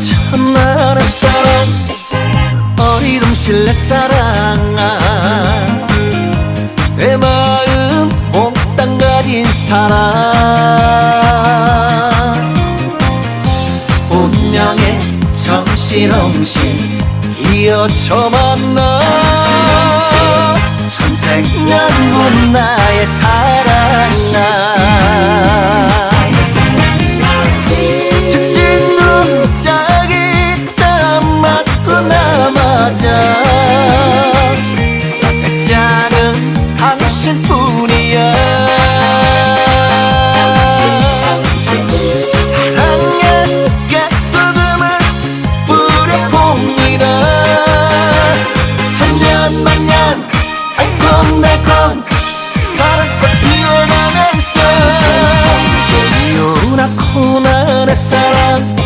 참 많은 사랑. 어리둥실 내 사랑아. 내 마음 몽땅 가진 사랑. 운명의 정신없이 이어져 만나. 나의 사랑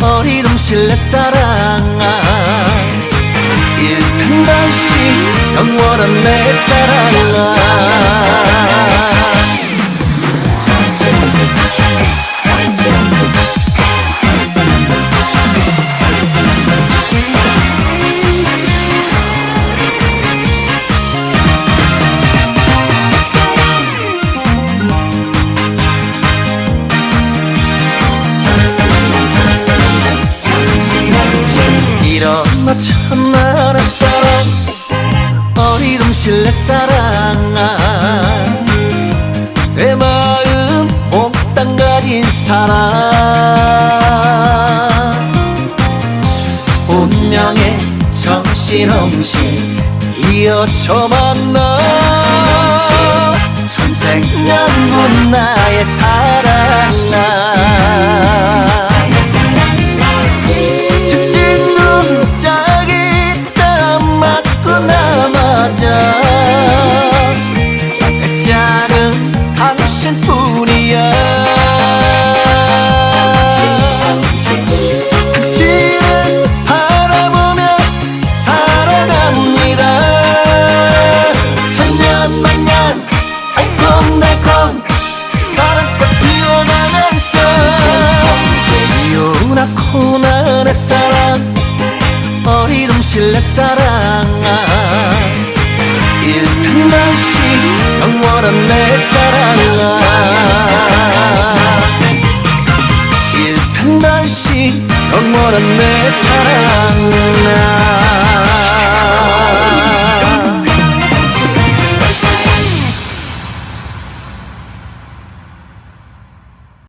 어리둥실 내 사랑아 일편단심 영원한 내 사랑 참나의 사랑 어리둥실 내 사랑아 내 마음 몽땅 가진 사랑. 운명의 정신없이 이어져 만나. 천생연분. 나의 사랑아 실내 사랑아. 일평만시 영원한 내 사랑아. 일평만시 영원한 내 사랑아.